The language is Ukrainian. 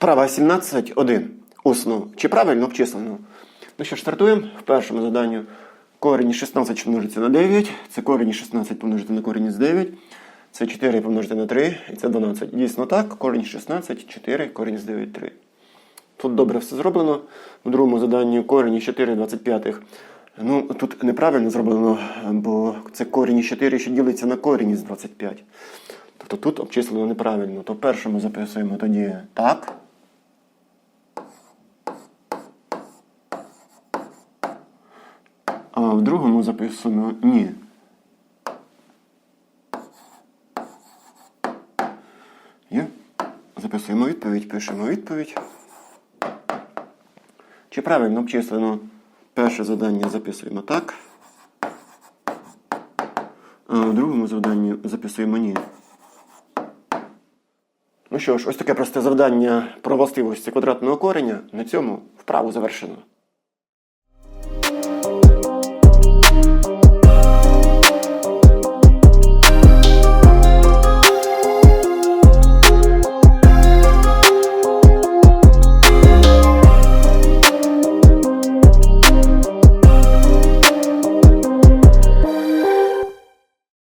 Вправа 17.1. Усно. Чи правильно обчислено? Ну що ж, стартуємо. В першому заданні корінь 16 що множиться на 9. Це корінь 16 помножити на корінь із 9. Це 4 помножити на 3. І це 12. Дійсно так. Корінь 16, 4, корінь із 9, 3. Тут добре все зроблено. В другому заданні корінь із 4 25. Ну, тут неправильно зроблено, бо це корінь із 4, що ділиться на корінь із 25. Тобто тут обчислено неправильно. То в першому записуємо тоді так. А в другому записано ні. Є. Записуємо відповідь, пишемо відповідь. Чи правильно обчислено перше завдання записуємо так. А в другому завданні записуємо ні. Ну що ж, ось таке просте завдання про властивості квадратного кореня. На цьому вправу завершено.